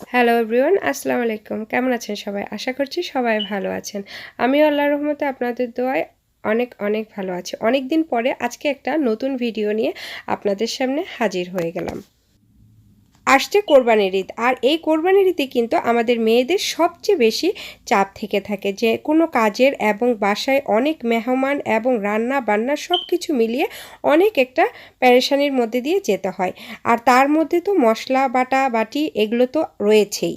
Hello everyone আসসালামু আলাইকুম কেমন আছেন সবাই? আশা করছি সবাই ভালো আছেন। আমি আল্লাহর রহমতে আপনাদের দোয়ায় অনেক অনেক ভালো আছি। অনেক দিন পরে আজকে একটা নতুন ভিডিও নিয়ে আপনাদের সামনে হাজির হয়ে গেলাম। আসছে কোরবানির ঈদ। আর এই কোরবানির ঈদে কিন্তু আমাদের মেয়েদের সবচেয়ে বেশি চাপ থেকে থাকে যে কোনো কাজের এবং বাসায় অনেক মেহমান এবং রান্না বান্না সব কিছু মিলিয়ে অনেক একটা প্যারেশানির মধ্যে দিয়ে যেতে হয়। আর তার মধ্যে তো মশলা, বাটা, বাটি এগুলো তো রয়েছেই।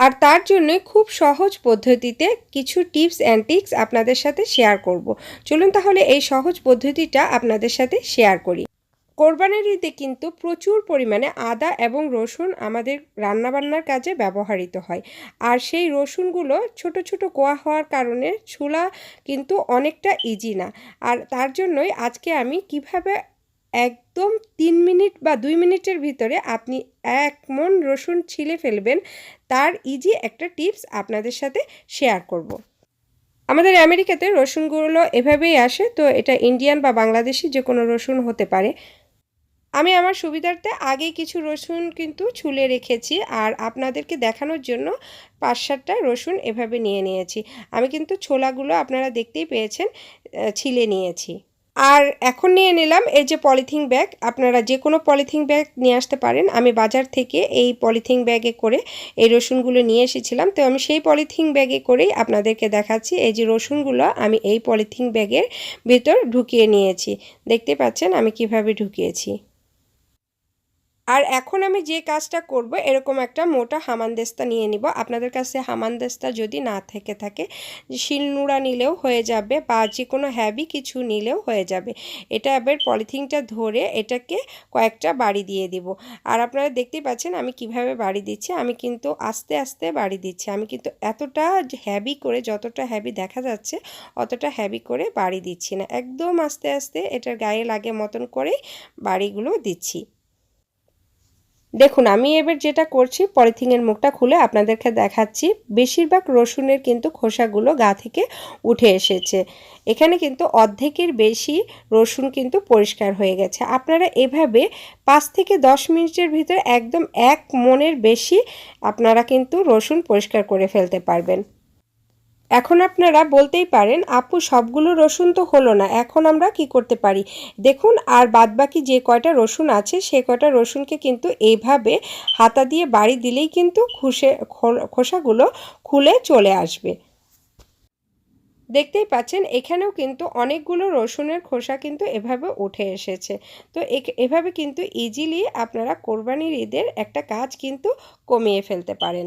আর তার জন্য খুব সহজ পদ্ধতিতে কিছু টিপস অ্যান্ড টিক্স আপনাদের সাথে শেয়ার করব। চলুন তাহলে এই সহজ পদ্ধতিটা আপনাদের সাথে শেয়ার করি। কোরবানির ঈদে কিন্তু প্রচুর পরিমাণে আদা এবং রসুন আমাদের রান্নাবান্নার কাজে ব্যবহৃত হয়। আর সেই রসুনগুলো ছোট ছোট কোয়া হওয়ার কারণে ছোলা কিন্তু অনেকটা ইজি না। আর তার জন্যই আজকে আমি কীভাবে একদম তিন মিনিট বা দুই মিনিটের ভিতরে আপনি এক মন রসুন ছিলে ফেলবেন, তার ইজি একটা টিপস আপনাদের সাথে শেয়ার করব। আমাদের আমেরিকাতে রসুনগুলো এভাবেই আসে, তো এটা ইন্ডিয়ান বা বাংলাদেশি যে কোনো রসুন হতে পারে। আমি আমার সুবিধার্থে আগেই কিছু রসুন কিন্তু ছুলে রেখেছি আর আপনাদেরকে দেখানোর জন্য পাঁচ সাতটা রসুন এভাবে নিয়ে নিয়েছি। আমি কিন্তু ছোলাগুলো আপনারা দেখতেই পেয়েছেন ছিলে নিয়েছি। আর এখন নিয়ে নিলাম এই যে পলিথিন ব্যাগ। আপনারা যে কোনো পলিথিন ব্যাগ নিয়ে আসতে পারেন। আমি বাজার থেকে এই পলিথিন ব্যাগে করে এই রসুনগুলো নিয়ে এসেছিলাম। তো আমি সেই পলিথিন ব্যাগে করেই আপনাদেরকে দেখাচ্ছি। এই যে রসুনগুলো আমি এই পলিথিন ব্যাগের ভিতর ঢুকিয়ে নিয়েছি। দেখতে পাচ্ছেন আমি কীভাবে ঢুকিয়েছি। আর এখন আমি যে কাজটা করব, এরকম একটা মোটা হামানদেস্তা নিয়ে নিব। আপনাদের কাছে হামানদেস্তা যদি না থেকে থাকে শিলনুড়া নিলেও হয়ে যাবে বা যে কোনো হ্যাভি কিছু নিলেও হয়ে যাবে। এটা এবার পলিথিনটা ধরে এটাকে কয়েকটা বাড়ি দিয়ে দিব। আর আপনারা দেখতেই পাচ্ছেন আমি কীভাবে বাড়ি দিচ্ছি। আমি কিন্তু আস্তে আস্তে বাড়ি দিচ্ছি। আমি কিন্তু এতটা হ্যাভি করে যতটা হ্যাভি দেখা যাচ্ছে, অতটা হ্যাভি করে বাড়ি দিচ্ছি না। একদম আস্তে আস্তে এটার গায়ে লাগে মতন করেই বাড়িগুলো দিচ্ছি। দেখুন, আমি এবার যেটা করছি, পলিথিনের মুখটা খুলে আপনাদেরকে দেখাচ্ছি। বেশিরভাগ রসুনের কিন্তু খোসাগুলো গা থেকে উঠে এসেছে। এখানে কিন্তু অর্ধেকের বেশি রসুন কিন্তু পরিষ্কার হয়ে গেছে। আপনারা এভাবে পাঁচ থেকে দশ মিনিটের ভিতরে একদম এক মনের বেশি আপনারা কিন্তু রসুন পরিষ্কার করে ফেলতে পারবেন। এখন আপনারা বলতেই পারেন, আপু, সবগুলো রসুন তো হলো না, এখন আমরা কি করতে পারি? দেখুন, আর বাদবাকি যে কয়টা রসুন আছে, সে কয়টা রসুনকে কিন্তু এইভাবে হাতা দিয়ে বাড়ি দিলেই কিন্তু খুশে খোসাগুলো খুলে চলে আসবে। দেখতেই পাচ্ছেন, এখানেও কিন্তু অনেকগুলো রসুনের খোসা কিন্তু এভাবে উঠে এসেছে। তো এভাবে কিন্তু ইজিলি আপনারা কোরবানির ঈদের একটা কাজ কিন্তু কমিয়ে ফেলতে পারেন।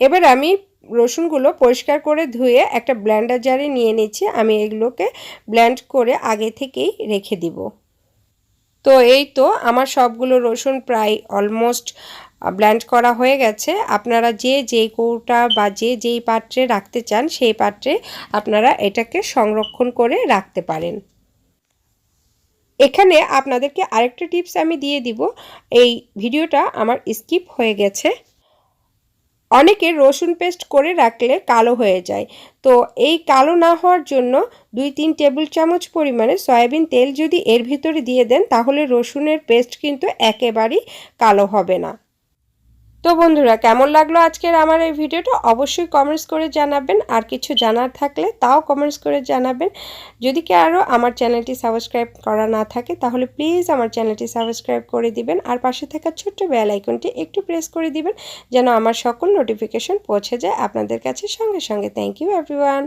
এবার আমি রসুনগুলো পরিষ্কার করে ধুয়ে একটা ব্ল্যান্ডার জারে নিয়ে নিচ্ছি। আমি এগুলোকে ব্ল্যান্ড করে আগে থেকেই রেখে দিব। তো এই তো আমার সবগুলো রসুন প্রায় অলমোস্ট ব্ল্যান্ড করা হয়ে গেছে। আপনারা যে যেই কৌটা বা যে, যেই পাত্রে রাখতে চান, সেই পাত্রে আপনারা এটাকে সংরক্ষণ করে রাখতে পারেন। এখানে আপনাদেরকে আরেকটা টিপস আমি দিয়ে দিব। এই ভিডিওটা আমার স্কিপ হয়ে গেছে। অনেকে রসুন পেস্ট করে রাখলে কালো হয়ে যায়। তো এই কালো না হওয়ার জন্য দুই তিন টেবিল চামচ পরিমাণে সয়াবিন তেল যদি এর ভিতরে দিয়ে দেন, তাহলে রসুনের পেস্ট কিন্তু একেবারেই কালো হবে না। তো বন্ধুরা, কেমন লাগল আজকের আমার এই ভিডিওটা? অবশ্যই কমেন্টস করে জানাবেন। আর কিছু জানার থাকলে তাও কমেন্টস করে জানাবেন। যদি কি আরও আমার চ্যানেলটি সাবস্ক্রাইব করা না থাকে, তাহলে প্লিজ আমার চ্যানেলটি সাবস্ক্রাইব করে দিবেন। আর পাশে থাকা ছোট্ট বেল আইকনটি একটু প্রেস করে দিবেন, যেন আমার সকল নোটিফিকেশন পৌঁছে যায় আপনাদের কাছে সঙ্গে সঙ্গে। Thank you everyone